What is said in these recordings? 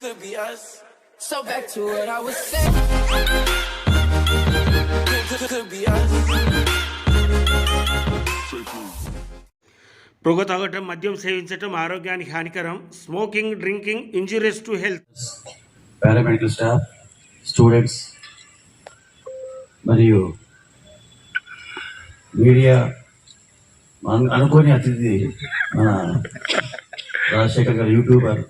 Could be us. So back to what I was saying. Could, could, could be us. పొగ తాగటం మద్యం సేవించటం ఆరోగ్యానికి హానికరం smoking drinking injurious to health paramedical staff students మరియు media అను- అనుకోని అతిథి మన రాజశేఖర్ గారు యూట్యూబర్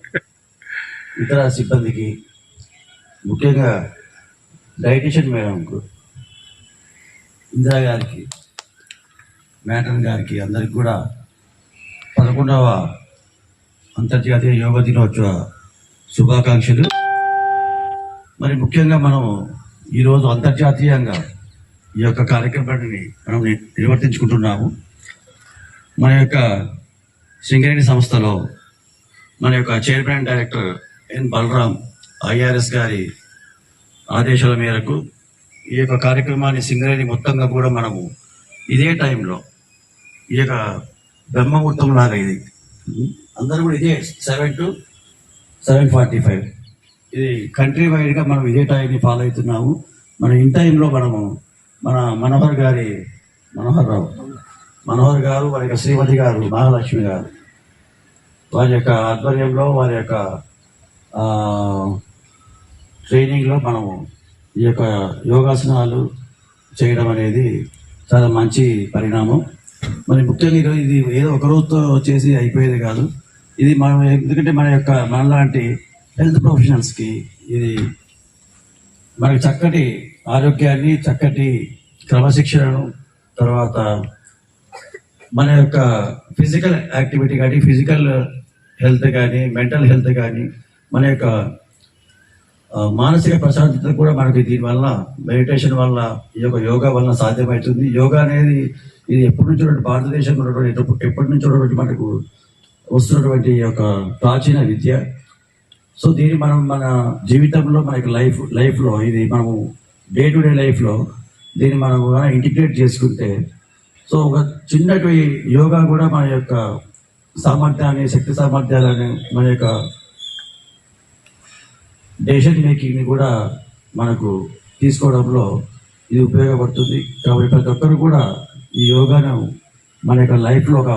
ఇతర సిబ్బందికి ముఖ్యంగా డైటిషియన్ మేడంకు ఇందిరా గారికి మేటన్ గారికి అందరికి కూడా పదకొండవ అంతర్జాతీయ యోగా దినోత్సవ శుభాకాంక్షలు. మరి ముఖ్యంగా మనం ఈరోజు అంతర్జాతీయంగా ఈ యొక్క కార్యక్రమాన్ని మనం నిర్వర్తించుకుంటున్నాము. మన యొక్క సింగరేణి సంస్థలో మన యొక్క chairman director N. Balaram IRS గారి ఆదేశాల మేరకు ఈ యొక్క కార్యక్రమాన్ని సింగరేణి మొత్తంగా కూడా మనము ఇదే టైంలో ఈ యొక్క బ్రహ్మముహూర్తం లాగా ఇది. అందరూ కూడా ఇదే seven two seven forty five. ఇది కంట్రీ వైడ్గా మనం ఇదే టైంని ఫాలో అవుతున్నాము. మన ఇన్ టైంలో మనము మన మనోహర్ గారి మనోహర్ రావు మనోహర్ గారు వారి యొక్క శ్రీమతి గారు మహాలక్ష్మి గారు వారి యొక్క ఆధ్వర్యంలో వారి యొక్క ట్రైనింగ్లో మనము ఈ యొక్క యోగాసనాలు చేయడం అనేది చాలా మంచి పరిణామం. మరి ముఖ్యంగా ఈరోజు ఇది ఏదో ఒక రోజుతో చేసి అయిపోయేది కాదు. ఇది మనం ఎందుకంటే మన యొక్క మనలాంటి హెల్త్ ప్రొఫెషనల్స్కి ఇది మనకు చక్కటి ఆరోగ్యాన్ని చక్కటి క్రమశిక్షణను తర్వాత మన యొక్క ఫిజికల్ యాక్టివిటీ కానీ ఫిజికల్ హెల్త్ కానీ మెంటల్ హెల్త్ కానీ మన యొక్క మానసిక ప్రశాంతత కూడా మనకి దీనివల్ల మెడిటేషన్ వల్ల ఈ యొక్క యోగా వల్ల సాధ్యమవుతుంది. యోగా అనేది ఇది ఎప్పటి నుంచి ఉన్నటువంటి భారతదేశంలో ఉన్నటువంటి ఎప్పటి- ఎప్పటి ఉన్నటువంటి మనకు వస్తున్నటువంటి యొక్క ప్రాచీన విద్య. సో దీన్ని మనం మన జీవితంలో మనకి లైఫ్ లైఫ్లో ఇది మనము డే టు డే లైఫ్లో దీన్ని మనం ఇంటిగ్రేట్ చేసుకుంటే సో ఒక చిన్నటి యోగా కూడా మన యొక్క సామర్థ్యాన్ని శక్తి సామర్థ్యాలని మన యొక్క డెసిషన్ మేకింగ్ని కూడా మనకు తీసుకోవడంలో ఇది ఉపయోగపడుతుంది. కాబట్టి ప్రతి ఒక్కరు కూడా ఈ యోగాను మన యొక్క లైఫ్లో ఒక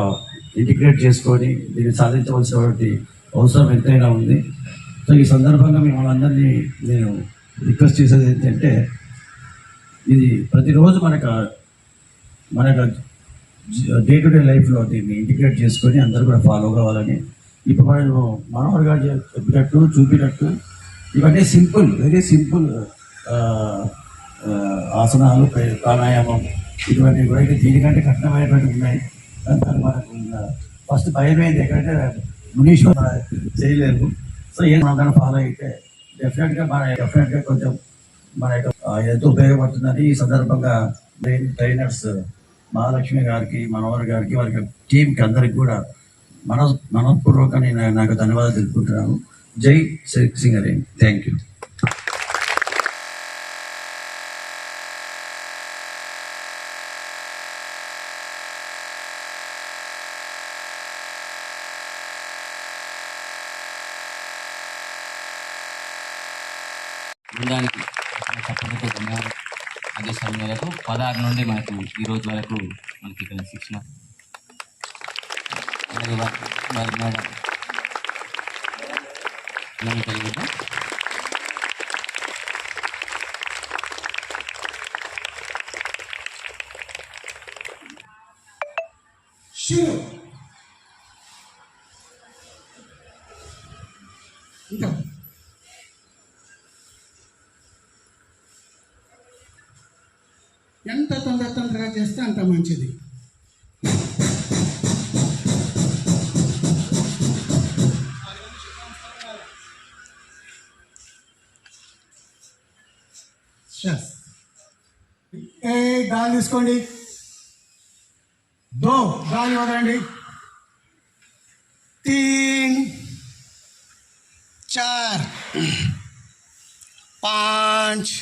ఇంటిగ్రేట్ చేసుకొని దీన్ని సాధించవలసినటువంటి అవసరం ఎంతైనా ఉంది. సో ఈ సందర్భంగా మిమ్మల్ని అందరినీ నేను రిక్వెస్ట్ చేసేది ఏంటంటే ఇది ప్రతిరోజు మనకు మన డే టు డే లైఫ్లో దీన్ని ఇంటిగ్రేట్ చేసుకొని అందరూ కూడా ఫాలో కావాలని. ఇప్పుడు మనం మనోహర్ గారు చెప్పినట్టు చూపినట్టు ఇవన్నీ సింపుల్ వెరీ సింపుల్ ఆసనాలు ప్రాణాయామం ఇటువంటి కూడా అయితే దీనికంటే కఠినమైనటువంటి ఉన్నాయి. మనకు ఫస్ట్ భయం ఏంటి ఎక్కడంటే మునీశ్వర చేయలేము సో ఏం మనం ఫాలో అయితే డెఫినెట్గా మన డెఫినెట్గా కొంచెం మన ఎంతో ఉపయోగపడుతుందని ఈ సందర్భంగా ట్రైనర్స్ మహాలక్ష్మి గారికి మనోహర్ గారికి వారి టీంకి అందరికి కూడా మన మనపూర్వకంగా నేను నాకు ధన్యవాదాలు తెలుపుకుంటున్నాను. జై సింగరే థ్యాంక్ యూ బృందానికి తప్పనిసరి ధన్యవాదాలు. ఆదేశాల మేరకు పదహారు నుండి మనకు ఈ రోజు వరకు మనకి ఇక్కడ శిక్షణ. అలాగే వారి వారి ఎంత తొందర తొందరగా చేస్తే అంత మంచిది. Yes. ఏ గాలి తీసుకోండి. దో గాలి వదలండి. తీన్ చార్ పాంచ్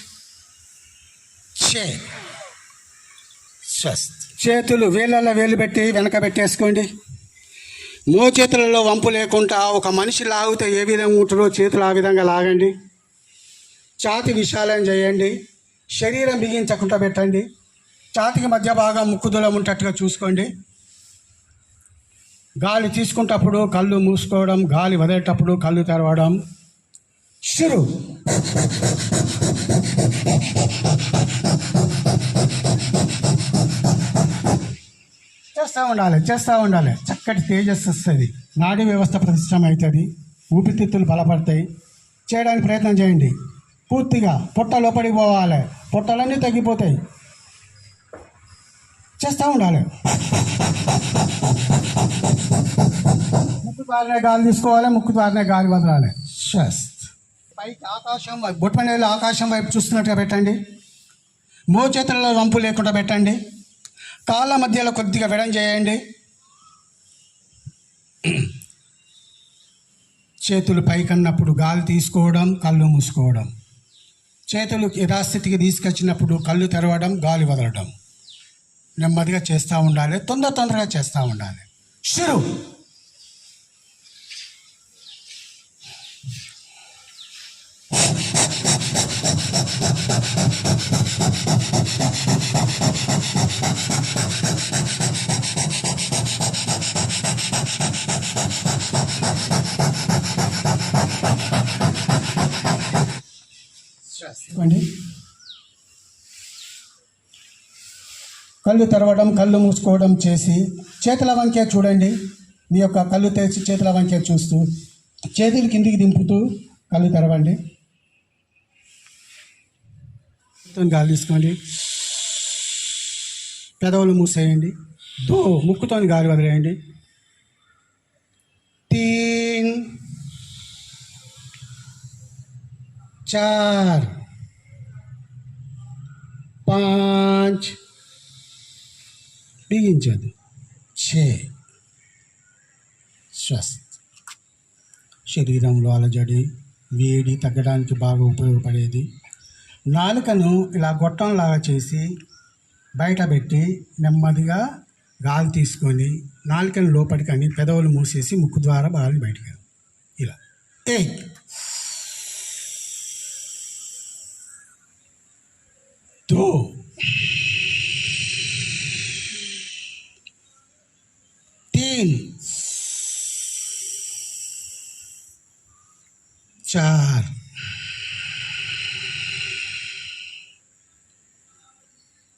ఛే స్వస్థ్ చేతులు వేళ్ళల్లో వేలు పెట్టి వెనక పెట్టేసుకోండి. మోచేతులలో వంపు లేకుండా ఒక మనిషి లాగితే ఏ విధంగా ఉంటుందో చేతులు ఆ విధంగా లాగండి. ఛాతి విశాలం చేయండి. శరీరం బిగించకుండా పెట్టండి. ఛాతికి మధ్య బాగా ముక్కుదూలం ఉంటట్టుగా చూసుకోండి. గాలి తీసుకుంటప్పుడు కళ్ళు మూసుకోవడం గాలి వదిలేటప్పుడు కళ్ళు తెరవడం. షురు చేస్తూ ఉండాలి చేస్తూ ఉండాలి. చక్కటి తేజస్సు వస్తుంది. నాడీ వ్యవస్థ ప్రతిష్టం అవుతుంది ఊపిరితిత్తులు బలపడతాయి. చేయడానికి ప్రయత్నం చేయండి. పూర్తిగా పొట్ట లోపలికి పోవాలి. పొట్టలన్నీ తగ్గిపోతాయి. చేస్తూ ఉండాలి. ముక్కు ద్వారానే గాలి తీసుకోవాలి ముక్కు ద్వారానే గాలి వదలాలి. పైకి ఆకాశం వైపు ఆకాశం వైపు చూస్తున్నట్టుగా పెట్టండి. మోచేతులలో వంపు లేకుండా పెట్టండి. కాళ్ళ మధ్యలో కొద్దిగా విడం చేయండి. చేతులు పైకన్నప్పుడు గాలి తీసుకోవడం కళ్ళు మూసుకోవడం. చేతులు యథాస్థితికి తీసుకొచ్చినప్పుడు కళ్ళు తెరవడం గాలి వదలడం. నెమ్మదిగా చేస్తూ ఉండాలి తొందర తొందరగా చేస్తూ ఉండాలి. షురు చెప్పండి. కళ్ళు తెరవడం కళ్ళు మూసుకోవడం చేసి చేతుల వంకే చూడండి. మీ యొక్క కళ్ళు తెరిచి చేతుల వంకే చూస్తూ చేతులు కిందికి దింపుతూ కళ్ళు తెరవండి. గాలి తీసుకోండి. పెదవులు మూసేయండి. దో ముక్కుతోని గాలి వదిలేయండి. తీన్ చార్. पाँच బిగించదు చే స్వస్థ శరీరంలో అలజడి వేడి తగ్గడానికి బాగా ఉపయోగపడేది. నాలుకను ఇలా గొట్టంలాగా చేసి బయట పెట్టి నెమ్మదిగా గాలి తీసుకొని నాలుకను లోపలికి అని పెదవులు మూసేసి ముక్కు ద్వారా గాలి బయటకు ఇలా. ఏ दो तीन चार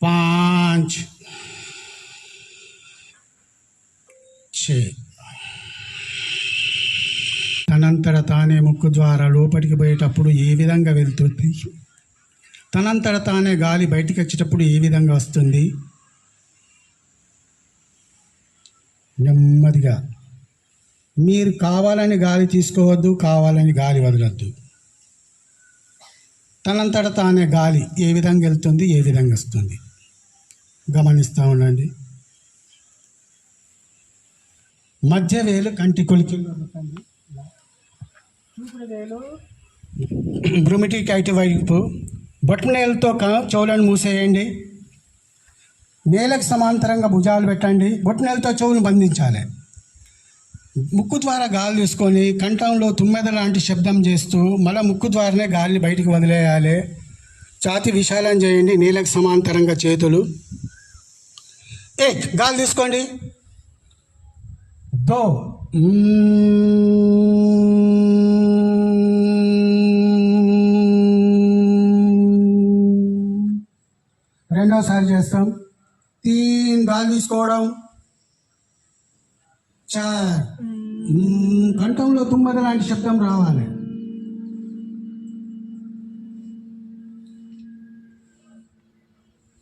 पाँच छ తనంతట తానే ముక్కు ద్వారా లోపలికి పోయేటప్పుడు ఏ విధంగా వెళ్తుంది తనంతట తానే గాలి బయటికి వచ్చేటప్పుడు ఏ విధంగా వస్తుంది? నెమ్మదిగా. మీరు కావాలని గాలి తీసుకోవద్దు కావాలని గాలి వదలొద్దు. తనంతట తానే గాలి ఏ విధంగా వెళ్తుంది ఏ విధంగా వస్తుంది? గమనిస్తూ ఉండండి. మధ్య వేలు కంటి కొలికిలో. చూపుడు వేలు. వైపు బొట్టనేలతో చెవులను మూసేయండి. నేలకు సమాంతరంగా భుజాలు పెట్టండి. బొట్టనేలతో చెవులు బంధించాలి. ముక్కు ద్వారా గాలి తీసుకొని కంఠంలో తుమ్మెద లాంటి శబ్దం చేస్తూ మళ్ళీ ముక్కు ద్వారానే గాలిని బయటికి వదిలేయాలి. ఛాతి విశాలం చేయండి. నేలకు సమాంతరంగా చేతులు. ఏ గాలి తీసుకోండి. దో రెండోసారి చేస్తాం. తీన్ బాల్ తీసుకోవడం. చార్. కంఠంలో తుమ్మద లాంటి శబ్దం రావాలి.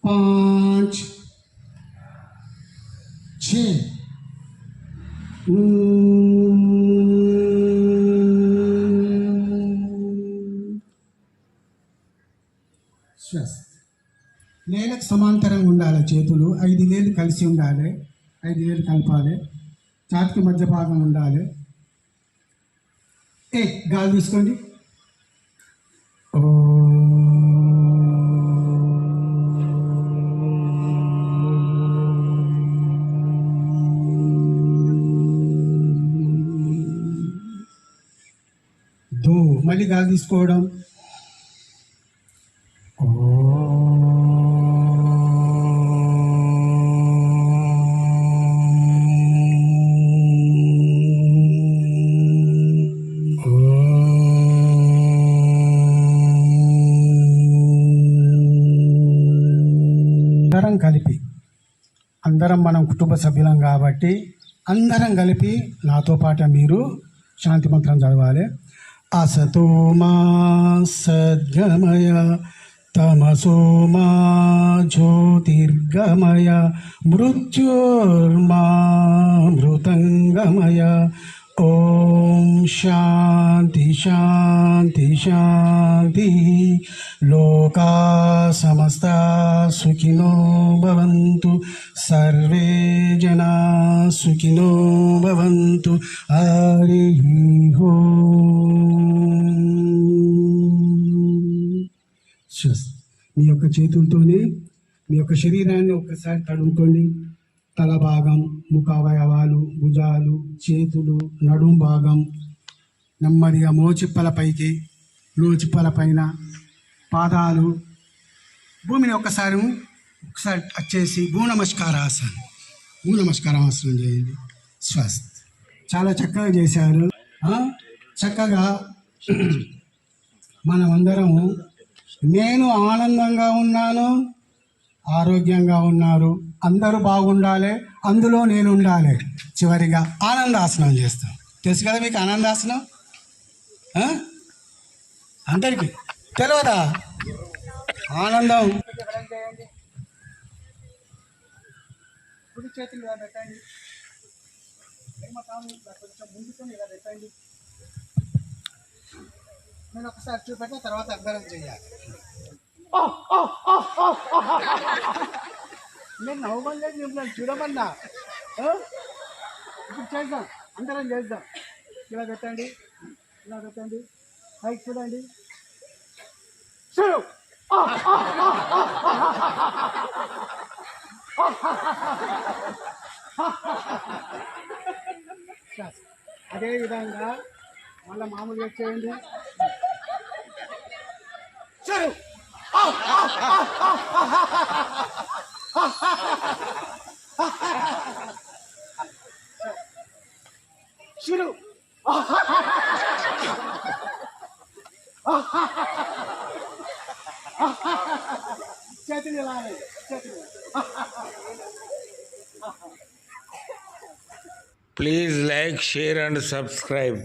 పాంచ్. ఛే. శ్వాస. గంటకు సమాంతరంగా ఉండాలి చేతులు. ఐదు వేలు కలిసి ఉండాలి. ఐదు వేలు కలపాలి. ఛాతికి మధ్య భాగం ఉండాలి. ఏ గాలి తీసుకోండి. ఓ. మళ్ళీ గాలి తీసుకోవడం. అందరం మనం కుటుంబ సభ్యులం కాబట్టి అందరం కలిపి నాతో పాటు మీరు శాంతి మంత్రం చదవాలి. అసతో మా సద్గమయ తమసో మా జ్యోతిర్గమయ మృత్యుర్మా మృతంగమయ ఓం శాంతి శాంతి శాంతి. లోకా సమస్త సుఖినో భవంతు. సర్వే జనా సుఖినో భవంతు. హరి మీ యొక్క చేతులతోనే మీ యొక్క శరీరాన్ని ఒకసారి తడుముకోండి. తల భాగం ముఖ అవయవాలు భుజాలు చేతులు నడుం భాగం. నెమ్మదిగా మోచిప్పలపైకి లోచిప్పల పైన పాదాలు భూమిని ఒక్కసారి ఒకసారి టచ్ చేసి భూ నమస్కారాసనం. భూ నమస్కారాసనం చేయండి. స్వస్త్. చాలా చక్కగా చేశారు. చక్కగా మనమందరం నేను ఆనందంగా ఉన్నాను ఆరోగ్యంగా ఉన్నారు. అందరూ బాగుండాలి అందులో నేను ఉండాలి చివరిగా ఆనందాసనం చేస్తాం తెలుసు కదా మీకు ఆనందాసనం? అందరికీ తెలియదా ఆనందం కుడి చేతులు ఇలా పెట్టండి కొంచెం ముందుకొని ఇలా పెట్టండి నేను ఒకసారి చూపెట్టిన తర్వాత అర్థం చేయాలి నేను నవ్వమని చెప్తున్నాను చూడమన్నా. ఇప్పుడు చేద్దాం అందరం చేద్దాం. ఇలా పెట్టండి ఇలా పెట్టండి. పైకి చూడండి. చూడు. అదేవిధంగా మళ్ళీ మామూలుగా చేయండి. చూడు शुरू చేతులు ఇలా అనేవి. చేతులు లైక్ షేర్ అండ్ సబ్స్క్రైబ్